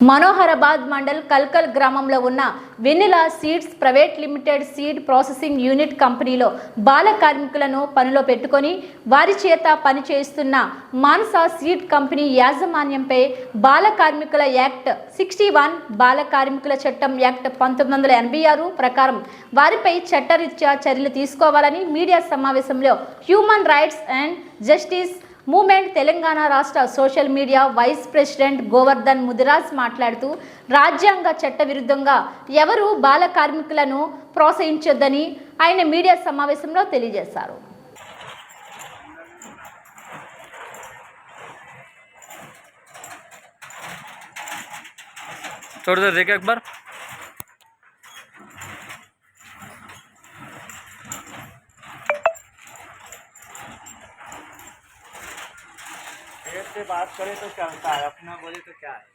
మనోహరాబాద్ మండల్ కల్కల్ గ్రామంలో ఉన్న Vennela seeds private limited seed processing unit కంపెనీలో బాల కార్మికులను పనిలో పెట్టుకొని వారి చేత పనిచేస్తున్న మానస సీడ్ కంపెనీ యాజమాన్యంపై బాల కార్మికుల యాక్ట్ సిక్స్టీ వన్ బాల కార్మికుల చట్టం యాక్ట్ పంతొమ్మిది వందల ఎనభై ఆరు ప్రకారం వారిపై చట్టరీత్యా చర్యలు తీసుకోవాలని మీడియా సమావేశంలో human rights and justice moment Telangana రాష్ట్ర social media vice president Govardhan Mudiraj మాట్లాడుతూ రాజ్యాంగ చట్ట విరుద్ధంగా ఎవరు బాల కార్మికులను ప్రోత్సహించొద్దని ఆయన మీడియా సమావేశంలో తెలియజేశారు छोड़ दे देखे एक बार से बात करें तो क्या होता है? अपना बोले तो क्या है?